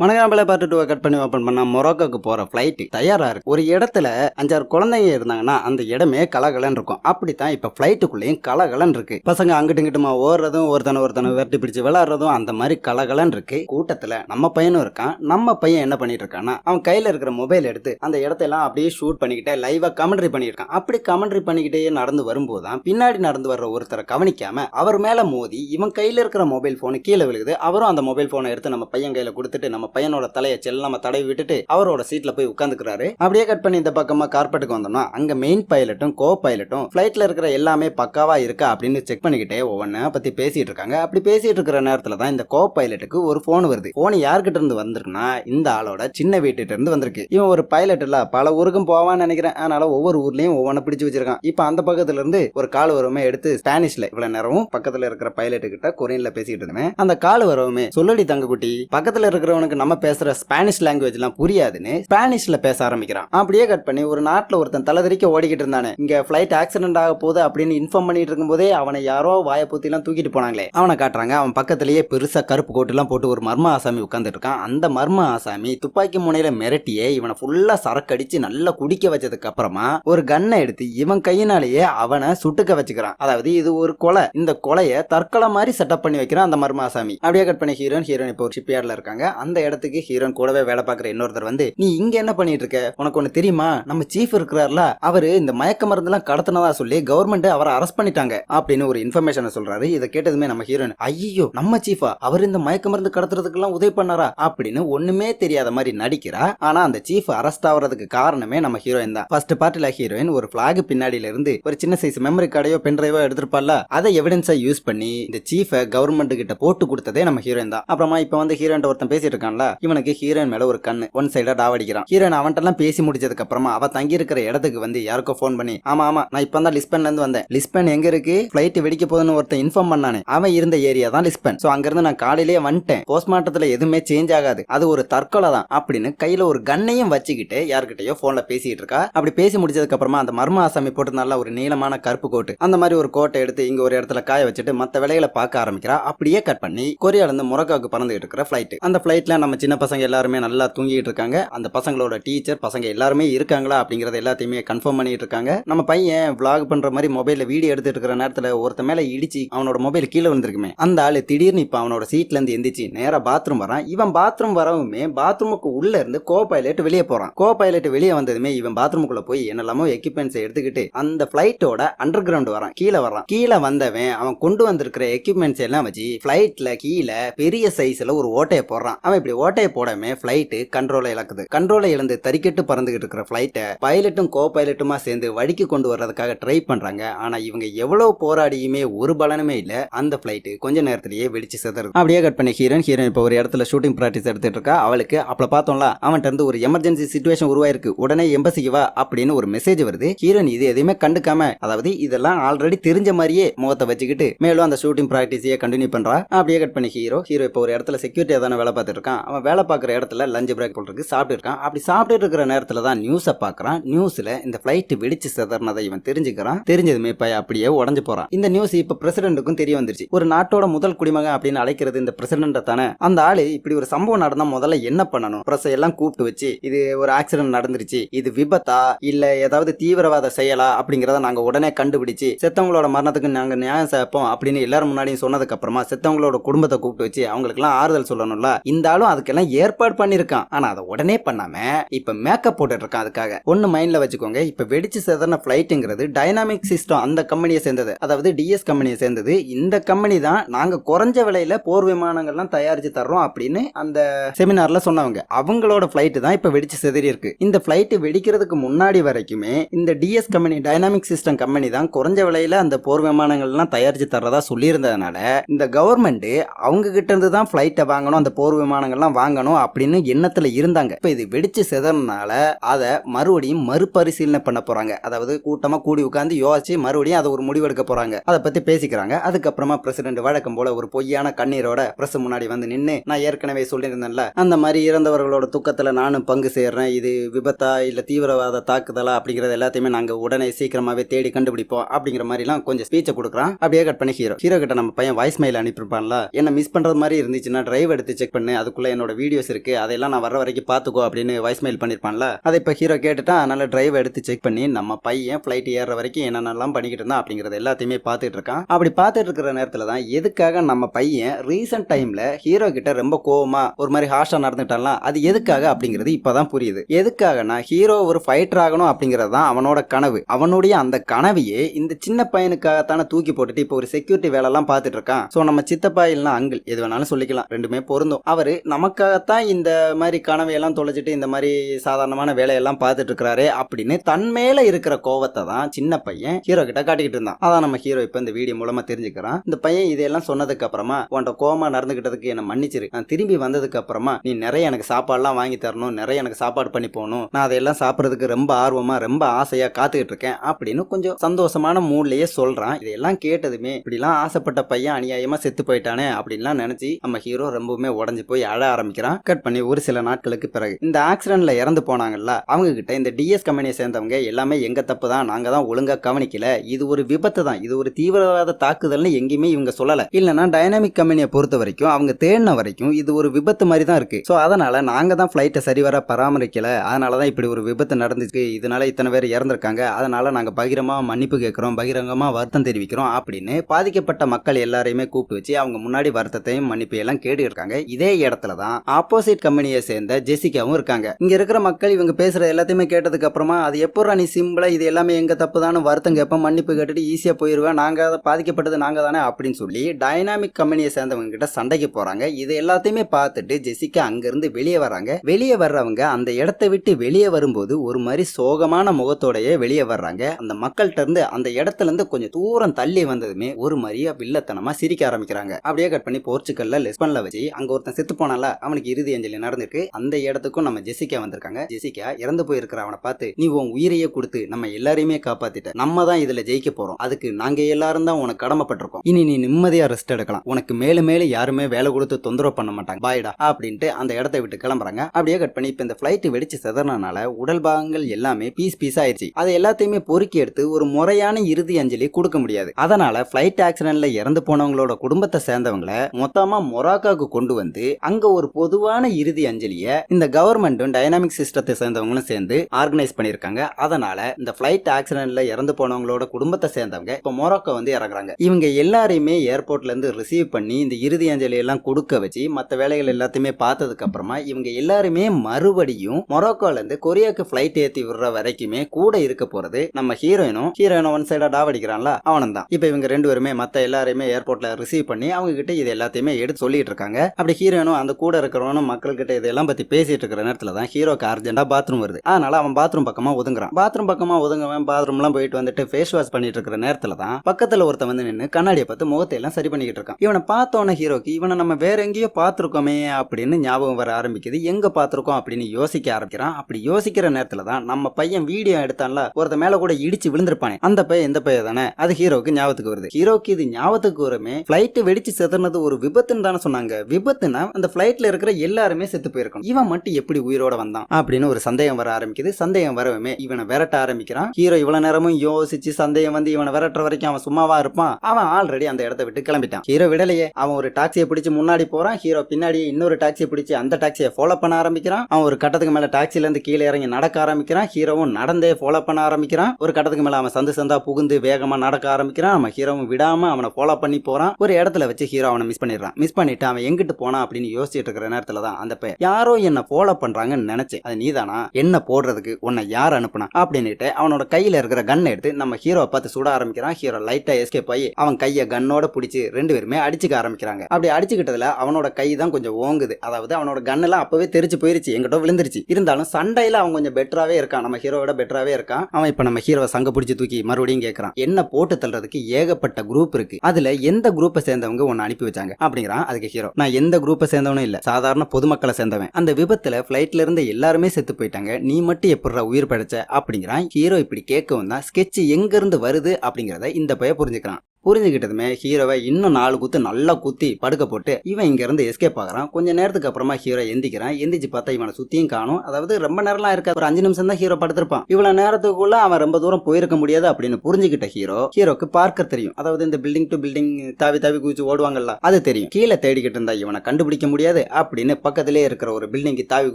மனகாம்பல part two cut பண்ணி open பண்ணால் மொரோக்கோக்கு போற ஃபிளைட் தயாரா இருக்கு. ஒரு இடத்துல அஞ்சாறு குழந்தைங்க இருந்தாங்கன்னா அந்த இடமே கலகலன் இருக்கும். அப்படித்தான் இப்ப ஃபிளைட்டுக்குள்ளேயும் கலகலன் இருக்கு. பசங்க அங்கிட்டு இங்கிட்டுமா ஓடுறதும் ஒருத்தனை ஒருத்தனை வெட்டி பிடிச்சு விளாடுறதும் அந்த மாதிரி கலகலன் இருக்கு. கூட்டத்துல நம்ம பையனும் இருக்கான். நம்ம பையன் என்ன பண்ணிட்டு இருக்கான்னா அவன் கையில இருக்கிற மொபைல் எடுத்து அந்த இடத்தெல்லாம் அப்படியே ஷூட் பண்ணிக்கிட்டே லைவா கமெண்ட்ரி பண்ணியிருக்கான். அப்படி கமெண்ட்ரி பண்ணிக்கிட்டே நடந்து வரும்போது தான் பின்னாடி நடந்து வர்ற ஒருத்தரை கவனிக்காம அவர் மேல மோதி இவன் கையில இருக்கிற மொபைல் போனு கீழே விழுகுது. அவரும் அந்த மொபைல் போனை எடுத்து நம்ம பையன் கையில கொடுத்துட்டு நம்ம பையனோட தலையை செல்லாம தடவி விட்டுட்டு அவரோட சீட்ல போய் உட்காந்துக்கிறாரு. அப்படியே கட் பண்ணி இந்த பக்கமா கார்பெட்டுக்கு வந்தோம்னா அங்க மெயின் பைலட்டும் கோ பைலட்டும் ஃபிளைட்ல இருக்கிற எல்லாமே பக்காவா இருக்கா அப்படின்னு செக் பண்ணிக்கிட்டே ஒவ்வொன்னா பத்தி பேசிட்டு இருக்காங்க. அப்படி பேசிட்டு இருக்கிற நேரத்துல தான் இந்த கோ பைலட்டுக்கு ஒரு போன் வருது. போன் யார்கிட்ட இருந்து வந்திருக்குன்னா இந்த ஆளோட சின்ன வீட்டுல இருந்து வந்திருக்கு. இவன் ஒரு பைலட் இல்ல பல ஊருக்கும் போவான்னு நினைக்கிறேன். அதனால ஒவ்வொரு ஊர்லயும் ஒவ்வொன்னு பிடிச்சு வச்சிருக்கான். இப்ப அந்த பக்கத்துல இருந்து ஒரு கால் வருமே எடுத்து ஸ்பானிஷ்ல இவ்வளவு நேரமும் பக்கத்துல இருக்கிற பைலட்டு கிட்ட கொரியன்ல பேசிட்டு இருந்தேன். அந்த கால் வரவுமே சொல்லடி தங்கக்குட்டி பக்கத்துல இருக்கிறவனுக்கு நம்ம பேசுற ஸ்பானிஷ் லாங்குவேஜ் எல்லாம் புரியாதுன்னு ஸ்பானிஷ்ல பேச ஆரம்பிக்கிறான். அப்படியே கட் பண்ணி ஒரு நாட்டில் ஒருத்தன் தலைதறிக்க ஓடிக்கிட்டு இருந்தானே. இங்க ஃபிளைட் ஆக்சிடென்ட் ஆக போகுது அப்படின்னு இன்ஃபார்ம் பண்ணிட்டு இருக்கும்போதே அவனை யாரோ வாய பூத்தி எல்லாம் தூக்கிட்டு போனாங்களே. அவனை காட்டுறாங்க. அவன் பக்கத்திலேயே பெருசா கருப்பு கோட்டு எல்லாம் போட்டு ஒரு மர்ம ஆசாமி உட்கார்ந்துட்டு இருக்கான். அந்த மர்ம ஆசாமி துப்பாக்கி முனையில மிரட்டியே இவனை ஃபுல்லா சரக்கடிச்சு நல்லா குடிக்க வச்சதுக்கு அப்புறமா ஒரு கன்னை எடுத்து இவன் கையினாலேயே அவனை சுட்டுக்க வச்சுக்கிறான். அதாவது இது ஒரு கொலை. இந்த கொலையை தற்கொலை மாதிரி செட்டப் பண்ணி வைக்கிறான் அந்த மர்ம ஆசாமி. அப்படியே கட் பண்ணி ஹீரோன் ஹீரோயின் இப்போ ஒரு ஷிப்யார்ட்ல இருக்காங்க. அந்த இடத்துக்கு ஹீரோன் கூடவே வேலை பார்க்குற இன்னொருத்தர் வந்து நீ இங்க என்ன பண்ணிட்டு இருக்க உனக்கு ஒண்ணு தெரியுமா? நம்ம சீஃப் இருக்கிறார்ல அவரு இந்த மயக்க மருந்தெல்லாம் கடத்தினதா சொல்லி கவர்மெண்ட் அவரை அரெஸ்ட் பண்ணிட்டாங்க. அப்படின்னு ஒரு இன்ஃபர்மேஷனை சொல்றாரு. இதை கேட்டதுமே நம்ம ஹீரோன் ஐயோ நம்ம சீஃபா அவர் இந்த மயக்க மருந்து கடத்துறதுக்கெல்லாம் உதவி பண்ணாரா? அப்படின்னு ஒண்ணுமே தெரியாத மாதிரி நடிக்கிறா. ஆனா அந்த சீஃப் அரெஸ்ட் ஆகுறதுக்கு காரணமே நம்ம ஹீரோயின் தான். ஃபர்ஸ்ட் பார்ட்டில ஹீரோயின் ஒரு பிளாக் பின்னாடியில இருந்து ஒரு சின்ன சைஸ் மெமரி கார்டையோ பென் டிரைவோ எடுத்திருப்பால அதை எவிடன்ஸா யூஸ் பண்ணி இந்த சீஃபை கவர்மெண்ட் கிட்ட போட்டு கொடுத்ததே நம்ம ஹீரோயின் தான். அப்புறமா இப்ப வந்து ஹீரோயின் ஒருத்தன் பேசிட்டு இருக்கான்ல இவனுக்கு ஹீரோயின் மேல ஒரு கண்ணு ஒன் சைடா டாவடிக்கிறான் ஹீரோயின் அவன்கிட்ட எல்லாம் பேசி முடிச்சதுக்கு அப்புறமா அவ தங்கி இருக்கிற இடத்துக்கு வந்து யாருக்கோ ஃபோன் பண்ணி ஆமா ஆமா நான் இப்ப தான் லிஸ்பன்ல இருந்து வந்தேன். லிஸ்பன் எங்க இருக்கு? பிளைட் வெடிக்க போகுதுன்னு ஒருத்தன் இன்ஃபார்ம் பண்ணானே. அவன் இருந்த ஏரியா தான் லிஸ்பன் சோ அங்கிருந்து நான் காலையிலேயே வந்துட்டேன். போஸ்ட்மார்ட்டத்துல எதுவுமே சேஞ்ச் ஆகாது. அது ஒரு தற்கொலை தான் அப்படின்னு கையில ஒரு கண்ணையும் வச்சுக்கிட்டு யாருக்கிட்டயோ போன்ல பேசிட்டு இருக்கா. அப்படி பேசி முடிச்சதுக்கு அப்புறமா அந்த மர்ம ஆசாமி போட்டு நல்ல ஒரு நீளமான கருப்பு கோட்டு அந்த மாதிரி ஒரு கோட்டை எடுத்து இங்க ஒரு இடத்துல காய வச்சுட்டு மத்த வேலைகளை பார்க்க ஆரம்பிக்கிறா. அப்படியே கட் பண்ணி கொரியால இருந்து மொரக்காவுக்கு பறந்துகிட்டு இருக்கிற பிளைட் அந்த பிளைட்ல நம்ம சின்ன பசங்க எல்லாருமே நல்லா தூங்கிட்டு இருக்காங்க. அந்த பசங்களோட டீச்சர் பசங்க எல்லாருமே இருக்காங்களா அப்படிங்கறத எல்லாத்தையுமே கன்ஃபார்ம் பண்ணிட்டு இருக்காங்க. நம்ம பையன் விளாக் பண்ற மாதிரி மொபைல்ல வீடியோ எடுத்துட்டு இருக்கிற நேரத்துல ஒருத்த மேல இடிச்சு அவனோட மொபைல் கீழே வந்திருக்குமே அந்த ஆளு திடீர்னு இப்ப அவனோட சீட்ல இருந்து எந்திரிச்சு நேரா பாத்ரூம் வரான். இவன் பாத்ரூம் வரவுமே பாத்ரூமுக்கு உள்ள இருந்து கோ பைலட் வெளியே போறான். கோ பைலட் வெளியே வந்ததுமே இவன் பாத்ரூமுக்குள்ள போய் என்னெல்லாமோ எக்யூப்மெண்ட்ஸ் எடுத்துக்கிட்டு அந்த பிளைட்டோட அண்டர் கிரவுண்ட் வரான். கீழே வரான். கீழே வந்தவன் அவன் கொண்டு வந்திருக்கிற எக்யூப்மெண்ட்ஸ் எல்லாம் வச்சு பிளைட்ல கீழே பெரிய சைஸ்ல ஒரு ஓட்டையை போடுறான். அவன் இப்படி ஓட்டையை போடாம பிளைட் கண்ட்ரோலை இழக்குது. கண்ட்ரோலை இழந்து தறிக்கெட்டு பறந்துகிட்டு இருக்கிற பிளைட்டை பைலட்டும் கோ பைலட்டுமா சேர்ந்து வழிக்கு கொண்டு வர்றதுக்காக ட்ரை பண்றாங்க. ஆனா இவங்க எவ்வளவு போராடியுமே ஒரு பலனுமே இல்ல. அந்த பிளைட் கொஞ்ச நேரத்திலேயே வெடிச்சு செதறுது. அப்படியே கட் பண்ணி ஹீரோன் ஹீரோயின் இப்போ ஒரு இடத்துல ஷூட்டிங் ப்ராக்டிஸ் எடுத்துட்டு இருக்கா. அவளுக்கு அப்ப பார்த்தோம்ல அவன்கிட்ட இருந்து ஒரு எமர்ஜென்சி சுச்சுவேஷன் உருவாயிருக்கு. உடனே எம்பசிக்கு வா அப்படின்னு ஒரு மெசேஜ் வருது. ஹீரோயின் இது எதையுமே கண்டுக்காம அதாவது இதெல்லாம் ஆல்ரெடி தெரிஞ்ச மாதிரியே முகத்தை வச்சுக்கிட்டு மேலும் அந்த ஷூட்டிங் ப்ராக்டிஸையே கண்டினியூ பண்றா. அப்படியே கட் பண்ணி ஹீரோ ஹீரோ இப்போ ஒரு இடத்துல செக்யூரிட்டியா தானே வேலை பார்த்துட்டு இருக்கான். அவன் வேலை பார்க்குற இடத்துல லஞ்ச் பிரேக் போட்டுருக்கு சாப்பிட்டு இருக்கான் அப்படி சாப்பிட்டு இருக்கிற நேரத்தில் தான் நியூஸை பார்க்குறான். நியூஸில் இந்த ஃப்ளைட்டு வெடிச்சு செதறினதை இவன் தெரிஞ்சுக்கிறான். தெரிஞ்சதுமே இப்ப அப்படியே உடஞ்சு போறான். இந்த நியூஸ் இப்போ பிரசிடென்ட்டுக்கும் தெரிய வந்துருச்சு. ஒரு நாட்டோட முதல் குடிமகன் அப்படின்னு அழைக்கிறது இந்த பிரசிடென்ட்டை தானே. அந்த ஆளு இப்படி ஒரு சம்பவம் நடந்தா முதல்ல என்ன பண்ணணும்? பிரஸ் எல்லாம் கூப்பிட்டு வச்சு இது ஒரு ஆக்சிடென்ட் நடந்துருச்சு இது விபத்தா? இல்ல ஏதாவது தீவிரவாத செயலா? அப்படிங்கிறத நாங்க உடனே கண்டுபிடிச்சு செத்தவங்களோட மரணத்துக்கு நாங்க நியாயம் சேர்ப்போம் அப்படின்னு எல்லாரும் முன்னாடியும் சொன்னதுக்கு அப்புறமா செத்தவங்களோட குடும்பத்தை கூப்பிட்டு வச்சு அவங்களுக்கு எல்லாம் ஆறுதல் சொல்லணும்ல? இந்த ஆளும் அதுக்கெல்லாம் ஏற்பாடு பண்ணிருக்கான் ஆனா அதை உடனே பண்ணாம இப்ப மேக்கப் போட்டுட்டு இருக்கான் அதுக்காக ஒன்னு மைண்ட்ல வச்சுக்கோங்க. இப்ப வெடிச்சு செதறின பிளைட்டுங்கிறது டைனாமிக் சிஸ்டம் அந்த கம்பெனியை சேர்ந்தது. அதாவது டிஎஸ் கம்பெனியை சேர்ந்தது. இந்த கம்பெனி தான் நாங்க குறைஞ்ச விலையில போர் விமானங்கள்லாம் தயாரிச்சு தர்றோம் அப்படின்னு அந்த செமினார்ல சொன்னவங்க. அவங்களோட பிளைட் தான் இப்ப வெடிச்சு செதறி இருக்கு இந்த பிளைட் வெடிக்கிறதுக்கு முன்னாடி வரைக்குமே இந்த DS company dynamic system company தான் குறைஞ்ச விலையில அந்த போர் விமானங்கள்லாம் தயாரிச்சு தர்றதா சொல்லியிருந்ததுனால இந்த கவர்மெண்ட் அவங்க கிட்ட இருந்து தான் பிளைட்டை வாங்கணும். அந்த போர் விமானங்கள்லாம் வாங்கணும் அப்படின்னு எண்ணத்துல இருந்தாங்க. இப்ப இது வெடிச்சு செதறனால அதை மறுபடியும் மறுபரிசீலனை பண்ண போறாங்க. அதாவது கூட்டமா கூடி உட்காந்து யோசிச்சு மறுபடியும் அதை ஒரு முடிவெடுக்க போறாங்க. அதை பத்தி பேசிக்கிறாங்க. அதுக்கப்புறமா பிரசிடென்ட் வழக்கம் போல ஒரு பொய்யான கண்ணீரோட பிரஸ் முன்னாடி வந்து நின்று நான் ஏற்கனவே சொல்லியிருந்தேன்ல அந்த மாதிரி இறந்தவர்களோட துக்கத்துல நானும் பங்கு சேர்றேன். இது விபத்தா இல்ல தீவிரவாத தாக்குதலா அப்படிங்கறது எல்லாத்தையுமே நாங்க உடனே சீக்கிரமாவே தேடி கண்டுபிடிப்போம் அப்படிங்கிற மாதிரி எல்லாம் கொஞ்சம் ஸ்பீச்சை கொடுக்குறான். அப்படியே கட் பண்ணி ஹீரோ ஹீரோ கிட்ட நம்ம பையன் வாய்ஸ் மெயில் அனுப்பியிருப்பான்ல. என்ன மிஸ் பண்றது மாதிரி இருந்துச்சுன்னா டிரைவ் எடுத்து செக் பண்ணு. அதுக்குள்ள என்னோட வீடியோஸ் இருக்கு. அதெல்லாம் நான் வர வரைக்கும் பாத்துக்கோ அப்படின்னு வாய்ஸ் மெயில் பண்ணிருப்பான்ல. அதை இப்போ ஹீரோ கேட்டுட்டா அதனால டிரைவ் எடுத்து செக் பண்ணி நம்ம பையன் ஃபிளைட் ஏறுற வரைக்கும் என்னென்னலாம் பண்ணிக்கிட்டு இருந்தான் அப்படிங்கறது எல்லாத்தையுமே பார்த்துட்டு இருக்கான். அப்படி பார்த்துட்டு இருக்கிற நேரத்துல தான் எதுக்காக நம்ம பையன் ரீசெண்ட் டைம்ல ஹீரோ கிட்ட ரொம்ப கோவமா ஒரு மாதிரி ஹாஷா நடந்துட்டாலாம் அது எதுக்காக அப்படிங்கிறது இப்பதான் புரியுது. எதுக்காகனா ஹீரோ ஒரு ஃபைட்டர் ஆகணும் அப்படிங்கிறது தான் அவனோட கனவு. அவனுடைய அந்த கனவையே இந்த சின்ன பையனுக்காகத்தானே தூக்கி போட்டுட்டு இப்போ ஒரு செக்யூரிட்டி வேலை எல்லாம் பார்த்துட்டு இருக்கான். ஸோ நம்ம சித்தப்பா இல்லைன்னா அங்கிள் எது வேணாலும் சொல்லிக்கலாம். ரெண்டுமே பொருந்தும். அவரு நமக்காகத்தான் இந்த மாதிரி கனவையெல்லாம் தொலைச்சிட்டு இந்த மாதிரி சாதாரணமான வேலையெல்லாம் பார்த்துட்டு இருக்கிறாரு அப்படின்னு தன் மேல இருக்கிற கோவத்தை தான் சின்ன பையன் ஹீரோ கிட்ட காட்டிக்கிட்டு இருந்தான். அதான் நம்ம ஹீரோ இப்போ இந்த வீடியோ மூலமா தெரிஞ்சுக்கிறான். இந்த பையன் இதையெல்லாம் சொன்னதுக்கு அப்புறமா உன்ட கோமா நடந்துகிட்டதுக்கு என்ன மன்னிச்சிரு. நான் திரும்பி வந்ததுக்கு அப்புறமா நீ நிறைய எனக்கு சாப்பாடுலாம் வாங்கி தரணும். நிறைய எனக்கு சாப்பாடு பண்ணி போகணும். நான் அதையெல்லாம் சாப்பிட்றதுக்கு ரொம்ப ஆர்வமா ரொம்ப ஆசையா காத்துக்கிட்டு இருக்கேன் அப்படின்னு கொஞ்சம் சந்தோஷமான மூட்லயே சொல்றான். இதெல்லாம் கேட்டதுமே இப்படிலாம் ஆசைப்பட்ட பையன் அநியாயமா செத்து போயிட்டானே அப்படின்லாம் நினைச்சு நம்ம ஹீரோ ரொம்பவுமே உடஞ்சு போய் அழ ஆரம்பிக்கிறான். கட் பண்ணி ஒரு சில நாட்களுக்கு பிறகு. இந்த ஆக்சிடென்ட்ல இறந்து போனாங்கல்ல அவங்க கிட்ட இந்த டிஎஸ் கம்பெனியை சேர்ந்தவங்க எல்லாமே எங்க தப்பு தான் நாங்க தான் ஒழுங்கா கவனிக்கல. இது ஒரு விபத்து தான். இது ஒரு தீவிரவாத தாக்குதல்னு எங்கேயுமே இவங்க சொல்லல. இல்லைன்னா டைனாமிக் கம்பெனியை பொறுத்த வரைக்கும் அவங்க தேடின வரைக்கும் இது ஒரு விபத்து மாதிரி தான் இருக்கு. ஸோ அதனால நாங்க தான் ஃபிளைட்டை சரிவர பராமரிக்கல. அதனால தான் இப்படி ஒரு விபத்து நடந்துச்சு. இதனால இத்தனை பேர் இறந்திருக்காங்க. அதனால நாங்க பகிரமா மன்னிப்பு கேட்கிறோம் பகிரங்கமா வருத்தம் தெரிவிக்கிறோம் அப்படின்னு பாதிக்கப்பட்ட மக்கள் எல்லாரையுமே கூப்பிட்டு வச்சு அவங்க முன்னாடி வருத்தத்தையும் மன்னிப்பையெல்லாம் கேட்டு இருக்காங்க. இதே இடத்துல தான் ஆப்போசிட் கம்பெனியை சேர்ந்த ஜெசிகாவும் இருக்காங்க. இங்க இருக்கிற மக்கள் இவங்க பேசுற எல்லாத்தையுமே கேட்டதுக்கு அப்புறமா அது எப்போ நீ சிம்பிளா இது எல்லாமே எங்க தப்பு தானே வருத்தம் கேட்போம் மன்னிப்பு கேட்டுட்டு ஈஸியா போயிருவேன் நாங்க பாதிக்கப்பட்டது நாங்க தானே அப்படின்னு சொல்லி டைனாமிக் கம்பெனியை சேர்ந்தவங்க கிட்ட சண்டைக்கு போறாங்க. இது எல்லாத்தையுமே பார்த்துட்டு ஜெசிகா அங்கிருந்து வெளியே வராங்க வெளியே வர்றவங்க அந்த இடத்தை விட்டு வெளியே வரும்போது ஒரு மாதிரி சோகமான முகத்தோடயே வெளியே வர்றாங்க. அந்த மக்கள்கிட்ட இருந்து அந்த இடத்துல இருந்து கொஞ்சம் தூரம் தள்ளி வந்ததுமே ஒரு மாதிரியா வில்லத்தனமா சிரிக்க ஆரம்பிக்கிறாங்க. அப்படியே கட் பண்ணி போர்ச்சுகல்ல லெஸ்பன்ல வச்சு அங்க ஒருத்தன் செத்து போனால அவனுக்கு இறுதி அஞ்சலி நடந்திருக்கு. அந்த இடத்துக்கும் நம்ம ஜெசிகா வந்திருக்காங்க. ஜெசிகா இறந்து போயிருக்கிற அவனை பார்த்து நீ உன் உயிரையே கொடுத்து நம்ம எல்லாரையுமே காப்பாத்திட்ட. நம்ம தான் இதுல ஜெயிக்க போறோம். அதுக்கு நாங்க எல்லாரும் தான் உனக்கு கடமைப்பட்டிருக்கோம். இனி நீ நிம்மதியா ரெஸ்ட் எடுக்கலாம். உனக்கு மேலும் மேலும் யாருமே வேலை கொடுத்து தொந்தரவு பண்ண மாட்டாங்க. பாய்டா அப்படின்ட்டு அந்த இடத்தை விட்டு கிளம்புறாங்க. அப்படியே கட் பண்ணி இப்ப இந்த பிளைட் வெடிச்சு செதறனால உடல் பாகங்கள் எல்லாமே பீஸ் பீஸ் ஆயிடுச்சு அதை எல்லாத்தையுமே பொறுக்கி எடுத்து ஒரு முறையான இறுதி அஞ்சலி கொடுக்க முடியாது. அதனால பிளைட் ஆக்சிடென்ட்ல இறந்து போனவங்களோட குடும்பத்தை சேர்ந்தவங்களை மொத்தமா மொராக்காவுக்கு கொண்டு வந்து அங்க ஒரு பொதுவான இறுதி அஞ்சலியை இந்த கவர்மெண்ட்டும் டைனாமிக் சிஸ்டத்தை சேர்ந்தவங்களும் சேர்ந்து ஆர்கனைஸ் பண்ணியிருக்காங்க. அதனால இந்த பிளைட் ஆக்சிடென்ட்ல இறந்து போனவங்களோட குடும்பத்தை சேர்ந்தவங்க இப்போ மொரோக்கோ வந்து இறங்குறாங்க இவங்க எல்லாரையுமே ஏர்போர்ட்ல இருந்து ரிசீவ் பண்ணி இந்த இறுதி அஞ்சலி எல்லாம் கொடுக்க வச்சு மற்ற வேலைகள் எல்லாத்தையுமே பார்த்ததுக்கு அப்புறமா இவங்க எல்லாருமே மறுபடியும் மொரோக்கோல இருந்து கொரியாக்கு பிளைட் ஏத்தி விடுற வரைக்குமே கூட இருக்க போறது நம்ம ஹீரோயினும் ஹீரோயினும் ஒன் சைடா டாவடிக்கிறான்ல அவனும் தான் இப்போ இவங்க ரெண்டு பேருமே மற்ற எல்லாரையுமே ஏர்போர்ட்ல ரிசீவ் பண்ணி அவங்க கிட்ட இது எல்லாத்தையுமே எடுத்து சொல்லிட்டு இருக்காங்க. அப்படி ஹீரோயினும் அந்த கூட இருக்கிறவனும் மக்கள் கிட்ட இதெல்லாம் பத்தி பேசிட்டு இருக்கிற நேரத்துல தான் ஹீரோக்கு அர்ஜென்ட்டாக பாத்ரூம் வருது. அதனால அவன் பாத்ரூம் பக்கமா ஒதுங்குறான். பாத்ரூம் பக்கமா ஒதுங்குவன் பாத்ரூம் எல்லாம் போயிட்டு வந்துட்டு ஃபேஸ் வாஷ் பண்ணிட்டு இருக்கிற நேரத்துல தான் பக்கத்துல ஒருத்தன் வந்து நின்று கண்ணாடியை பார்த்து முகத்தை எல்லாம் சரி பண்ணிக்கிட்டு இருக்கான். இவனை பார்த்தோன்ன ஹீரோக்கு இவனை நம்ம வேற எங்கேயோ பார்த்துருக்கோமே அப்படின்னு ஞாபகம் வர ஆரம்பிக்குது. எங்க பார்த்துருக்கோம் அப்படின்னு யோசிக்க ஆரம்பிக்கிறான். அப்படி யோசிக்கிற நேரத்துல தான் நம்ம பையன் வீடியோ எடுத்தான்ல ஒருத்த மேல கூட இடிச்சு விழுந்திருப்பானே. அந்த பையன் இந்த பையன் தானே? அது ஹீரோக்கு ஞாபகத்துக்கு வருது. ஹீரோக்கு இது ஞாபகத்துக்கு வருமே. பிளைட் வெடிச்சு செதுனது ஒரு விபத்துன்னு தானே சொன்னாங்க. விபத்துனா அந்த ஃப்ளைட்ல இருக்கிற எல்லாருமே செத்து போயிருக்கணும். இவன் மட்டும் எப்படி உயிரோட வந்தான்? அப்படின்னு ஒரு சந்தேகம் வர ஆரம்பிக்குது. சந்தேகம் வரவுமே இவனை விரட்ட ஆரம்பிக்கிறான். ஹீரோ இவ்வளவு நேரமும் யோசிச்சு சந்தேகம் வந்து இவனை விரட்டுற வரைக்கும் அவன் சும்மாவா இருப்பான். அவன் ஆல்ரெடி அந்த இடத்த விட்டு கிளம்பிட்டான். ஹீரோ விடலையே. அவன் ஒரு டாக்ஸியை பிடிச்சு முன்னாடி போறான். ஹீரோ பின்னாடி இன்னொரு டாக்ஸியை பிடிச்சி அந்த டாக்ஸியை ஃபாலோ பண்ண ஆரம்பிக்கிறான். அவன் ஒரு கட்டத்துக்கு மேல டாக்ஸில இருந்து கீழே இறங்கி நடக்க ஆரம்பிக்கிறான். ஹீரோவும் நடந்தே ஃபாலோ பண்ண ஆரம்பிக்கிறான். ஒரு கட்டத்துக்கு மேல அவன் சந்து சந்தா புகுந்து வேகமா நடக்க ஆரம்பிக்கிறான். நம்ம ஹீரோவும் விடாம அவனை ஃபாலோ பண்ணி போறான். ஒரு இடத்துல வச்சு ஹீரோ அவனை மிஸ் பண்ணிடுறான். மிஸ் பண்ணிட்டு அவன் எங்கிட்டு போனான் அப்படின்னு பேசிட்டு இருக்கிற நேரத்துல தான் அந்த பையன் யாரோ என்ன ஃபாலோ பண்றாங்கன்னு நினைச்சேன். அது நீதானா? என்ன போடுறதுக்கு உன்னை யார் அனுப்புனா? அப்படின்னுட்டு அவனோட கையில இருக்கிற கன் எடுத்து நம்ம ஹீரோவை பார்த்து சுட ஆரம்பிக்கிறான். ஹீரோ லைட்டா எஸ்கேப் ஆகி அவன் கையை கன்னோட பிடிச்சி ரெண்டு பேருமே அடிச்சுக்க ஆரம்பிக்கிறாங்க. அப்படி அடிச்சுக்கிட்டதுல அவனோட கை தான் கொஞ்சம் ஓங்குது. அதாவது அவனோட கன்னெல்லாம் அப்பவே தெரிச்சு போயிருச்சு. எங்கிட்ட விழுந்துருச்சு. இருந்தாலும் சண்டையில அவன் கொஞ்சம் பெட்டராவே இருக்கான். நம்ம ஹீரோவோட பெட்டராவே இருக்கான். அவன் இப்ப நம்ம ஹீரோவை சங்க பிடிச்சி தூக்கி மறுபடியும் கேட்கறான் என்ன போட்டு தள்ளுறதுக்கு ஏகப்பட்ட குரூப் இருக்கு. அதுல எந்த குரூப்பை சேர்ந்தவங்க உன்னை அனுப்பி வச்சாங்க? அப்படிங்கிறான் அதுக்கு ஹீரோ நான் எந்த குரூப்பை ஒன்றும் இல்லை. சாதாரண பொதுமக்களை சேர்ந்தவன். அந்த விபத்துல பிளைட்ல இருந்து எல்லாருமே செத்து போயிட்டாங்க. நீ மட்டும் எப்படிடா உயிர் படைச்ச அப்படிங்கிறான். ஹீரோ இப்படி கேட்கவும் தான் ஸ்கெட்ச் எங்க இருந்து வருது? அப்படிங்கிறத இந்த பையன் புரிஞ்சுக்கிறான். புரிஞ்சுக்கிட்டதுமே ஹீரோவை இன்னும் நாலு குத்து நல்லா குத்தி படுக்க போட்டு இவன் இங்க இருந்து எஸ்கேப் ஆகிறான். கொஞ்ச நேரத்துக்கு அப்புறமா ஹீரோ எந்திக்கிறான். எந்திரிச்சு பார்த்தா இவனை சுத்தியும் காணும். அதாவது ரொம்ப நேரம்லாம் இருக்க ஒரு அஞ்சு நிமிஷம் தான் ஹீரோ படுத்திருப்பான். இவ்வளவு நேரத்துக்குள்ள அவன் ரொம்ப தூரம் போயிருக்க முடியாது அப்படின்னு புரிஞ்சுக்கிட்ட ஹீரோ ஹீரோக்கு பார்க்க தெரியும். அதாவது இந்த பில்டிங் டு பில்டிங் தாவி தாவி குதிச்சு ஓடுவாங்கல்ல அது தெரியும். கீழே தேடிக்கிட்டு இருந்தா இவனை கண்டுபிடிக்க முடியாது அப்படின்னு பக்கத்திலே இருக்கிற ஒரு பில்டிங்க்கு தாவி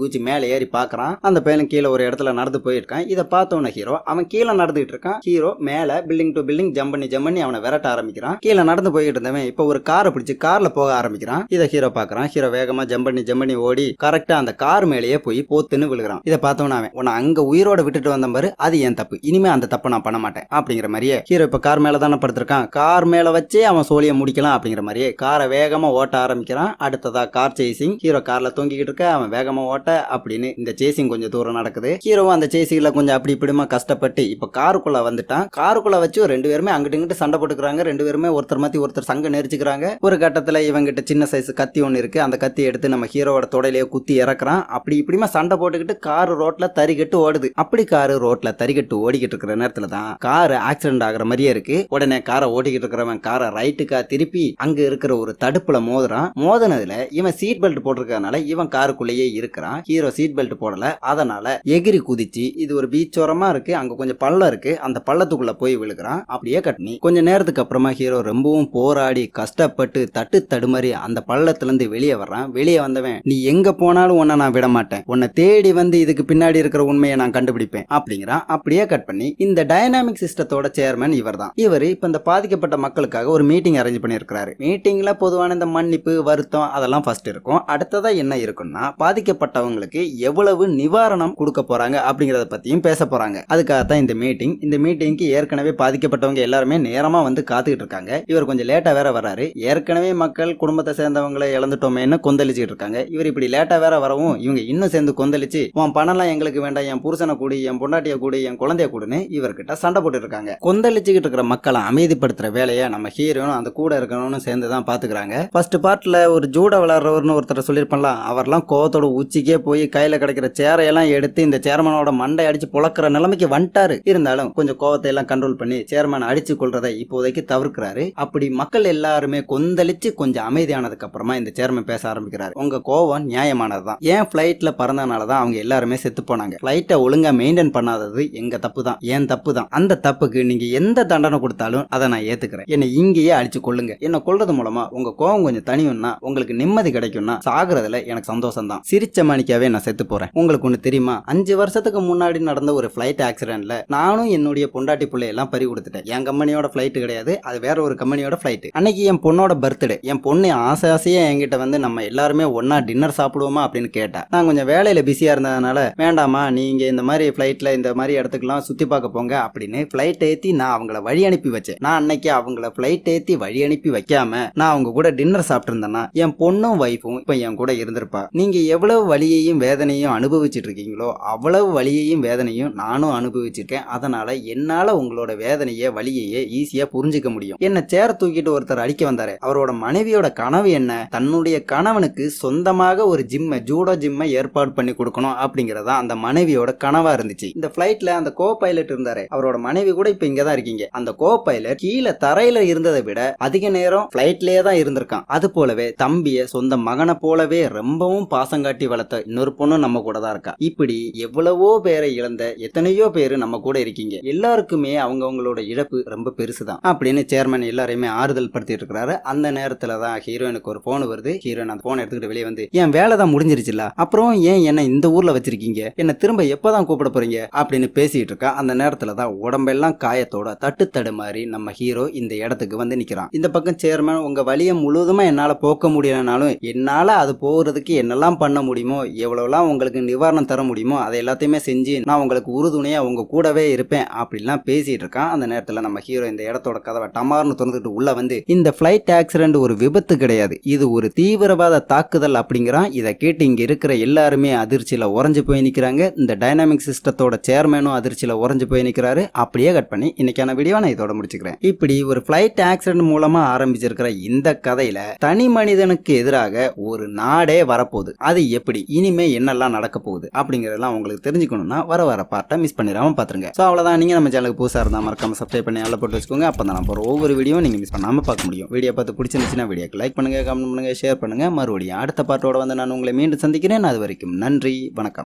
குதிச்சு மேலே ஏறி பார்க்கறான். அந்த பையனும் கீழே ஒரு இடத்துல நடந்து போயிருக்கான். இதை பார்த்தோன்ன ஹீரோ அவன் கீழே நடந்துகிட்டு இருக்கான். ஹீரோ மேல பில்டிங் டு பில்டிங் ஜம்ப் பண்ணி ஜம்ப் பண்ணி அவனை விரட்ட ஆரம்பிக்கிறான். கீழே நடந்து போய்கிட்டு இருந்தவன் இப்போ ஒரு காரை பிடிச்சி கார்ல போக ஆரம்பிக்கிறான். இதை ஹீரோ பாக்குறான் ஹீரோ வேகமா ஜம்ப் பண்ணி ஜம்ப் பண்ணி ஓடி கரெக்டா அந்த கார் மேலேயே போய் போத்துன்னு விழுகிறான். இதை பார்த்தவன அவன் உன்னை அங்க உயிரோட விட்டுட்டு வந்த பாரு அது என் தப்பு. இனிமே அந்த தப்பை நான் பண்ண மாட்டேன். அப்படிங்கிற மாதிரியே ஹீரோ இப்ப கார் மேல தானே படுத்திருக்கான். கார் மேல வச்சே அவன் சோழியை முடிக்கலாம் அப்படிங்கிற மாதிரியே காரை வேகமா ஓட்ட ஆரம்பிக்கிறான். அடுத்ததா கார் சேசிங் ஹீரோ கார்ல தொங்கிக்கிட்டு இருக்க அவன் வேகமா ஓட்ட அப்படின்னு இந்த சேசிங் கொஞ்சம் தூரம் நடக்குது. ஹீரோவும் அந்த சேசிங்ல கொஞ்சம் அப்படி இப்படிமா கஷ்டப்பட்டு இப்ப காருக்குள்ள வந்துட்டான். காருக்குள்ள வச்சு ரெண்டு பேருமே அங்கிட்டு இங்கிட்டு சண்டை போட்டுக்கிறாங்க. ரெண்டு பேருமே ஒருத்தர் மாத்தி ஒருத்தர் சங்க நெரிச்சுக்கிறாங்க. ஒரு கட்டத்துல இவங்கிட்ட சின்ன சைஸ் கத்தி ஒன்று இருக்கு. அந்த கத்தி எடுத்து நம்ம ஹீரோவோட தொடையிலேயே குத்தி இறக்குறான். அப்படி இப்படிமா சண்டை போட்டுக்கிட்டு கார் ரோட்ல தறிக்கட்டு ஓடுது. அப்படி காரு ரோட்ல தறிக்கட்டு ஓடிக்கிட்டு இருக்கிற நேரத்துல தான் கார் ஆக்சிடென்ட் ஆகுற மாதிரியே இருக்கு. உடனே காரை ஓட்டிக்கிட்டு இருக்கிறவன் காரை ரைட்டுக்கா திருப்பி அங்க இருக்கிற ஒரு தடுப்புல மோதுறான். மோதினதுல இவன் சீட் பெல்ட் போட்டிருக்கனால இவன் காருக்குள்ளேயே இருக்கிறான். ஹீரோ சீட் பெல்ட் போடல. அதனால எகிரி குதிச்சு இது ஒரு பீச்சோரமா இருக்கு. அங்க கொஞ்சம் பள்ளம் இருக்கு. அந்த பள்ளத்துக்குள்ள போய் விழுகிறான். அப்படியே கட்டினி. கொஞ்ச நேரத்துக்கு அப்புறம் ஹீரோ ரொம்பவும் போராடி கஷ்டப்பட்டு தட்டு தடுமாறி அந்த பள்ளத்துலேருந்து வெளியே வர்றான். வெளியே வந்தவன் நீ எங்க போனாலும் உன்னை நான் விட மாட்டேன். உன்னை தேடி வந்து இதுக்கு பின்னாடி இருக்கிற உண்மையை நான் கண்டுபிடிப்பேன். அப்படிங்கிறான். அப்படியே கட் பண்ணி இந்த டைனாமிக் சிஸ்டத்தோட சேர்மன் இவர் தான். இவர் இப்ப இந்த பாதிக்கப்பட்ட மக்களுக்காக ஒரு மீட்டிங் அரேஞ்ச் பண்ணியிருக்கிறாரு. மீட்டிங்ல பொதுவான இந்த மன்னிப்பு வருத்தம் அதெல்லாம் ஃபர்ஸ்ட் இருக்கும். அடுத்ததா என்ன இருக்கும்னா பாதிக்கப்பட்டவங்களுக்கு எவ்வளவு நிவாரணம் கொடுக்க போறாங்க அப்படிங்கறத பத்தியும் பேச போறாங்க. அதுக்காகத்தான் இந்த மீட்டிங் இந்த மீட்டிங்க்கு ஏற்கனவே பாதிக்கப்பட்டவங்க எல்லாருமே நேரமா வந்து காத்துக்கிட்டு இருக்காங்க இவர் கொஞ்சம் லேட்டா வேற வராரு ஏற்கனவே மக்கள் குடும்பத்தை சேர்ந்தவங்களை இழந்துட்டோமேன்னு கொந்தளிச்சுட்டு இருக்காங்க இவர் இப்படி லேட்டா வேற வரவும் இவங்க இன்னும் சேர்ந்து கொந்தளிச்சு உன் பணம்லாம் எங்களுக்கு வேண்டாம் என் புருஷனை கூடி என் பொண்டாட்டிய கூடி என் குழந்தைய கூடுன்னு இவர்கிட்ட சண்டை போட்டு இருக்காங்க கொந்தளிச்சுக்கிட்டு இருக்கிற மக்களை அமைதிப்படுத்துற வேலையை நம்ம ஹீரோனும் அந்த கூட இருக்கணும்னு சேர்ந்து தான் பாத்துக்கிறாங்க. ஃபர்ஸ்ட் பார்ட்ல ஒரு ஜூட விளாடுறவர்னு ஒருத்தர் சொல்லியிருப்பான்ல அவர்லாம் கோவத்தோட உச்சிக்கே போய் கையில கிடைக்கிற சேரையெல்லாம் எடுத்து இந்த சேர்மனோட மண்டை அடிச்சு புழக்கிற நிலைமைக்கு வந்துட்டாரு. இருந்தாலும் கொஞ்சம் கோவத்தை எல்லாம் கண்ட்ரோல் பண்ணி சேர்மன் அடிச்சு கொள்றதை இப்போதைக்கு தவிர்க்கிறாரு. அப்படி மக்கள் எல்லாருமே கொந்தளிச்சு கொஞ்சம் அமைதியானதுக்கு அப்புறமா இந்த சேர்மன் பேச ஆரம்பிக்கிறாரு. உங்க கோவம் நியாயமானதுதான். ஏன் பிளைட்ல பறந்தனாலதான் அவங்க எல்லாருமே செத்து போனாங்க. பிளைட்டை ஒழுங்கா மெயின்டைன் பண்ணாதது எங்க தப்பு தான் ஏன் தப்பு தான் அந்த தப்புக்கு நீங்க எந்த தண்டனை கொடுத்தாலும் அதை நான் ஏத்துக்கிறேன். என்னை இங்கேயே அடிச்சு கொள்ளுங்க என்ன கொள்றது மூலமா உங்க கோவம் கொஞ்சம் தனியும்னா உங்களுக்கு நிம்மதி கிடைக்கும்னா சாகுறதுல எனக்கு சந்தோஷம் தான் சிரிச்ச மணிக்காவே நான் செத்து போறேன். உங்களுக்கு ஒண்ணு தெரியுமா? அஞ்சு வருஷத்துக்கு முன்னாடி நடந்த ஒரு ஃபிளைட் ஆக்சிடென்ட்ல நானும் என்னுடைய பொண்டாட்டி பிள்ளையெல்லாம் பறி கொடுத்துட்டேன். என் கம்பெனியோட ஃபிளைட் கிடையாது. அது வேற ஒரு கம்பெனியோட ஃப்ளைட்டு அன்னைக்கு என் பொண்ணோட பர்த்டே என் பொண்ணு ஆசை ஆசையாக என்கிட்ட வந்து நம்ம எல்லாருமே ஒன்னா டின்னர் சாப்பிடுவோமா? அப்படின்னு கேட்டா. நான் கொஞ்சம் வேலையில பிஸியா இருந்ததுனால வேண்டாமா நீங்க இந்த மாதிரி ஃப்ளைட்ல இந்த மாதிரி இடத்துக்குலாம் சுத்தி பார்க்க போங்க அப்படின்னு ஃப்ளைட் ஏத்தி நான் அவங்கள வழி அனுப்பி வச்சேன். நான் அன்னைக்கு அவங்கள ஃப்ளைட் ஏத்தி வழி அனுப்பி வைக்காம நான் அவங்க கூட டின்னர் சாப்பிட்டுருந்தேன்னா என் பொண்ணும் ஒய்ஃபும் இப்போ என் கூட இருந்திருப்பா. நீங்க எவ்வளவு வழியையும் வேதனையும் அனுபவிச்சுட்டு இருக்கீங்களோ அவ்வளவு வழியையும் வேதனையும் நானும் அனுபவிச்சிருக்கேன். அதனால என்னால உங்களோட வேதனையை வழியையே ஈஸியா புரிஞ்சுக்க முடியும். என்ன சேர தூக்கிட்டு ஒருத்தர் அடிக்க வந்தாரு. அவரோட மனைவியோட கனவு என்ன? தன்னுடைய கணவனுக்கு சொந்தமாக ஒரு ஜிம்ம ஜூடோ ஜிம்மை ஏற்பாடு பண்ணி கொடுக்கணும் அப்படிங்கறதா அந்த மனைவியோட கனவா இருந்துச்சு. இந்த பிளைட்ல அந்த கோ பைலட் இருந்தாரு. அவரோட மனைவி கூட இப்ப இங்க தான் இருக்கீங்க. அந்த கோ பைலட் கீழே தரையில இருந்ததை விட அதிக நேரம் பிளைட்லயே தான் இருந்திருக்கான். அது போலவே தம்பிய சொந்த மகனை போலவே ரொம்பவும் பாசம் காட்டி வளர்த்த இன்னொரு பொண்ணு நம்ம கூட தான் இருக்கா. இப்படி எவ்வளவோ பேரை இழந்த எத்தனையோ பேரு நம்ம கூட இருக்கீங்க. எல்லாருக்குமே அவங்கவங்களோட இழப்பு ரொம்ப பெருசுதான். அப்படின்னு சேர்மன் எல்லாரையுமே ஆறுதல் படுத்திட்டு இருக்கிறாரு அந்த நேரத்துல தான் ஹீரோயினுக்கு ஒரு போன் வருது. ஹீரோயின் அந்த போன் எடுத்துக்கிட்டு வெளியே வந்து என் வேலை தான் முடிஞ்சிருச்சுல. அப்புறம் ஏன் என்ன இந்த ஊர்ல வச்சிருக்கீங்க? என்ன திரும்ப எப்பதான் கூப்பிட போறீங்க? அப்படின்னு பேசிட்டு இருக்கா அந்த நேரத்துல தான் உடம்பெல்லாம் காயத்தோட தட்டு தடுமாறி நம்ம ஹீரோ இந்த இடத்துக்கு வந்து நிக்கிறான். இந்த பக்கம் சேர்மன் உங்க வழியை முழுவதுமா என்னால போக்க முடியலனாலும் என்னால அது போகிறதுக்கு என்னெல்லாம் பண்ண முடியுமோ எவ்வளவுலாம் உங்களுக்கு நிவாரணம் தர முடியுமோ அதை எல்லாத்தையுமே செஞ்சு நான் உங்களுக்கு உறுதுணையா உங்க கூடவே இருப்பேன் அப்படின்லாம் பேசிட்டு இருக்கான் அந்த நேரத்துல நம்ம ஹீரோ இந்த இடத்தோட கதவை டமார்னு திறந்துட்டு உள்ள வந்து இந்த பிளைட் ஆக்சிடென்ட் ஒரு விபத்து கிடையாது. இது ஒரு தீவிரவாத தாக்குதல் அப்படிங்கிறான். இதை கேட்டு இங்க இருக்கிற எல்லாருமே அதிர்ச்சியில உறைஞ்சு போய் நிக்கிறாங்க. இந்த டைனாமிக் சிஸ்டத்தோட சேர்மேனும் அதிர்ச்சியில உறைஞ்சு போய் நிக்கிறாரு. அப்படியே கட் பண்ணி இன்னைக்கான வீடியோ நான் இதோட முடிச்சுக்கிறேன். இப்படி ஒரு பிளைட் ஆக்சிடென்ட் மூலமா ஆரம்பிச்சிருக்கிற இந்த கதையில தனி மனிதனுக்கு எதிராக ஒரு நாடே வரப்போகுது. அது எப்படி? இனிமே என்னெல்லாம் நடக்க போகுது? அப்படிங்கறதெல்லாம் உங்களுக்கு தெரிஞ்சுக்கணும்னா வர வர பார்ட்டை மிஸ் பண்ணிடாம பாத்துருங்க. ஸோ அவ்வளவுதான். நீங்க நம்ம சேனலுக்கு புதுசா இருந்தா மறக்காம சப்ஸ்கிரைப் பண்ணி நல்லா போட்டு வச்சுக்கோங்க. அப்பதான் தான் போகிற ஒவ்வொரு வீடியோ நீங்கள் மிஸ் பண்ணாமல் பார்க்க முடியும். வீடியோ பார்த்து பிடிச்சிருந்துச்சுன்னா வீடியோக்கு லைக் பண்ணுங்கள் கமெண்ட் பண்ணுங்கள் ஷேர் பண்ணுங்கள் மறுபடியும் அடுத்த பாட்டோட வந்து நான் உங்களை மீண்டும் சந்திக்கிறேன். அது வரைக்கும் நன்றி வணக்கம்.